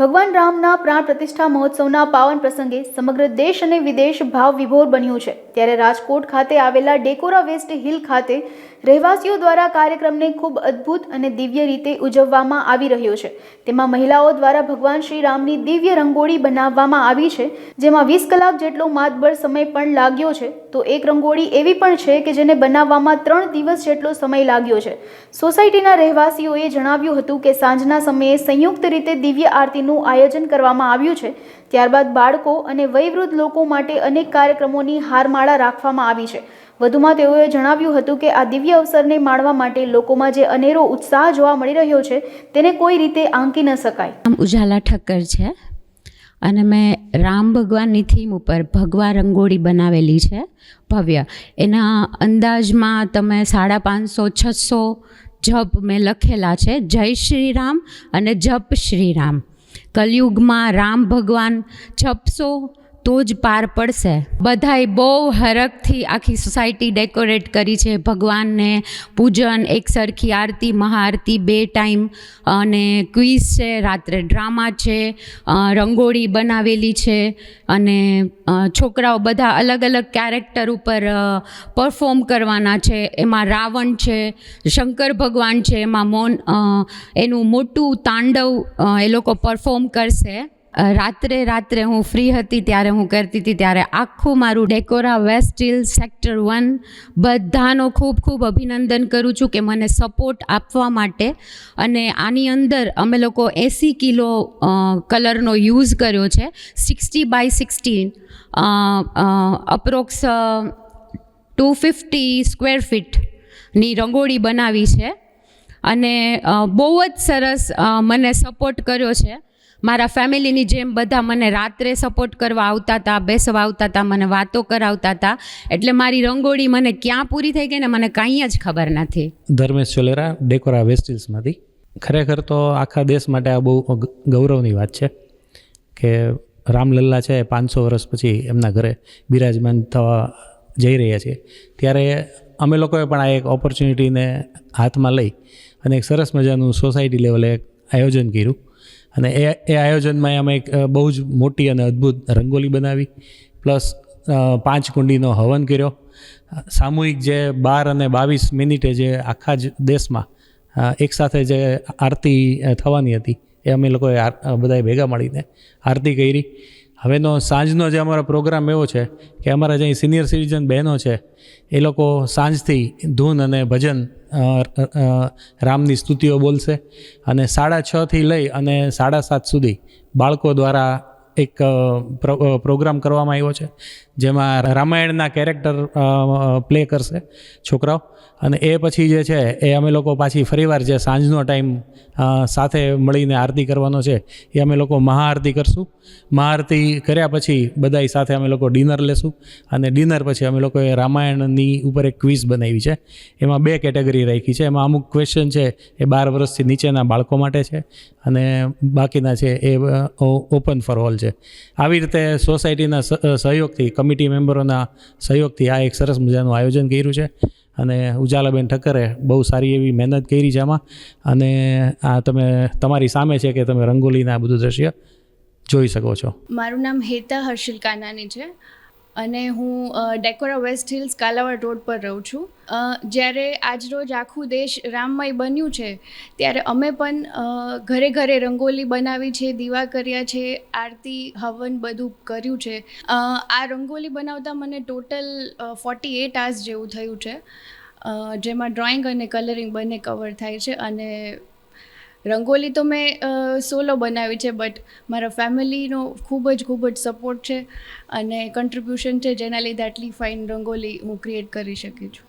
ભગવાન રામના પ્રાણ પ્રતિષ્ઠા મહોત્સવના પાવન પ્રસંગે સમગ્ર દેશ અને વિદેશ ભાવ વિભોર બન્યું છે. ત્યારે રાજકોટ ખાતે આવેલા ડેકોરા વેસ્ટ હિલ ખાતે રહેવાસીઓ દ્વારા કાર્યક્રમને ખૂબ અદ્ભુત અને દિવ્ય રીતે ઉજવવામાં આવી રહ્યો છે. તેમાં મહિલાઓ દ્વારા ભગવાન શ્રી રામની દિવ્ય રંગોળી બનાવવામાં આવી છે. જેમાં વીસ કલાક જેટલો માતબર સમય પણ લાગ્યો છે. તો એક રંગોળી એવી પણ છે કે જેને બનાવવામાં ત્રણ દિવસ જેટલો સમય લાગ્યો છે. સોસાયટીના રહેવાસીઓએ જણાવ્યું હતું કે સાંજના સમયે સંયુક્ત રીતે દિવ્ય આરતીનું આયોજન કરવામાં આવ્યું છે. ત્યારબાદ બાળકો અને વયવૃદ્ધ લોકો માટે અનેક કાર્યક્રમોની હારમાળા રાખવામાં આવી છે. વધુમાં તેઓએ જણાવ્યું હતું કે આ દિવ્ય અવસરને માણવા માટે લોકોમાં જે અનેરો ઉત્સાહ જોવા મળી રહ્યો છે, તેને કોઈ રીતે આંકી ન શકાય. ઉજાલા ઠક્કર છે અને મેં રામ ભગવાનની થીમ ઉપર ભગવા રંગોળી બનાવેલી છે, ભવ્ય. એના અંદાજમાં તમે સાડા પાંચસો, છસો જપ મેં લખેલા છે, જય શ્રી રામ અને જપ શ્રી રામ કલયુગમાં રામ ભગવાન જપશો તો જ પાર પડશે. બધાએ બહુ હરખથી આખી સોસાયટી ડેકોરેટ કરી છે. ભગવાનને પૂજન એક સરખી આરતી, મહાઆરતી, બે ટાઈમ, અને ક્વિઝ છે, રાત્રે ડ્રામા છે રંગોળી બનાવેલી છે, અને છોકરાઓ બધા અલગ અલગ કેરેક્ટર ઉપર પરફોર્મ કરવાના છે. એમાં રાવણ છે, શંકર ભગવાન છે, એમાં મૌન એનું મોટું તાંડવ એ લોકો પરફોર્મ કરશે. રાત્રે રાત્રે હું ફ્રી હતી ત્યારે હું કરતી હતી ત્યારે આખું મારું Decora west hill sector one બધાનો ખૂબ ખૂબ અભિનંદન કરું છું કે મને સપોર્ટ આપવા માટે. અને આની અંદર અમે લોકો એંસી કિલો કલરનો યુઝ કર્યો છે. Sixty by sixteen approx to fifty square ફીટની રંગોળી બનાવી છે. અને બહુ જ સરસ મને સપોર્ટ કર્યો છે. મારા ફેમિલીની જેમ બધા મને રાત્રે સપોર્ટ કરવા આવતા હતા, બેસવા આવતા હતા, મને વાતો કરાવતા હતા. એટલે મારી રંગોળી મને ક્યાં પૂરી થઈ ગઈ ને મને કાંઈ જ ખબર નથી. ધર્મેશ ચોલેરા ડેકોરા વેસ્ટ હિલ્સમાંથી ખરેખર તો આખા દેશ માટે આ બહુ ગૌરવની વાત છે કે રામલલ્લા છે પાંચસો વર્ષ પછી એમના ઘરે બિરાજમાન થવા જઈ રહ્યા છે. ત્યારે અમે લોકોએ પણ આ એક ઓપોર્ચ્યુનિટીને હાથમાં લઈ અને એક સરસ મજાનું સોસાયટી લેવલે આયોજન કર્યું. અને એ એ આયોજનમાં અમે એક બહુ જ મોટી અને અદ્ભુત રંગોલી બનાવી. પ્લસ પાંચ કુંડીનો હવન કર્યો. સામૂહિક જે બાર અને બાવીસ મિનિટે જે આખા જ દેશમાં એકસાથે જે આરતી થવાની હતી, એ અમે લોકોએ બધાએ ભેગા મળીને આરતી કરી. હવેનો સાંજનો જે અમારો પ્રોગ્રામ એવો છે કે અમારા જે સિનિયર સિટીઝન બહેનો છે, એ લોકો સાંજથી ધૂન અને ભજન રામની સ્તુતિઓ બોલશે અને સાડા છથી લઈ અને સાડા સાત સુધી બાળકો દ્વારા એક પ્રોગ્રામ કરવામાં આવ્યો છે, જેમાં રામાયણના કેરેક્ટર પ્લે કરશે છોકરાઓ. અને એ પછી જે છે, એ અમે લોકો પાછી ફરીવાર જે સાંજનો ટાઈમ સાથે મળીને આરતી કરવાનો છે, એ અમે લોકો મહાઆરતી કરશું. મહાઆરતી કર્યા પછી બધાય સાથે અમે લોકો ડિનર લેશું અને ડિનર પછી અમે લોકોએ રામાયણની ઉપર એક ક્વિઝ બનાવી છે. એમાં બે કેટેગરી રાખી છે. એમાં અમુક ક્વેશ્ચન છે, એ બાર વર્ષથી નીચેના બાળકો માટે છે અને બાકીના છે, એ ઓપન ફોર ઓલ છે. આવી રીતે સોસાયટીના સહયોગથી, કમિટી મેમ્બરોના સહયોગથી આ એક સરસ મજાનું આયોજન કર્યું છે. અને ઉજાલાબેન ઠક્કરે બહુ સારી એવી મહેનત કરી છે આમાં. અને આ તમે, તમારી સામે છે કે તમે રંગોલીના આ બધું દ્રશ્ય જોઈ શકો છો. મારું નામ હેતા હર્ષિલ કાનાની છે. અને હું Decora west hills Kalawad road પર રહું છું. જ્યારે આજરોજ આખું દેશ રામમય બન્યું છે, ત્યારે અમે પણ ઘરે ઘરે રંગોલી બનાવી છે, દીવા કર્યા છે, આરતી, હવન બધું કર્યું છે. આ રંગોલી બનાવતા મને ટોટલ ફોર્ટી એટ આવર્સ જેવું થયું છે. જેમાં ડ્રોઈંગ અને કલરિંગ બંને કવર થાય છે અને રંગોલી તો મેં સોલો બનાવી છે બટ મારા ફેમિલીનો ખૂબ જ ખૂબ જ સપોર્ટ છે અને કન્ટ્રીબ્યુશન છે, જેના લીધે આટલી ફાઇન રંગોલી હું ક્રિએટ કરી શકી છું.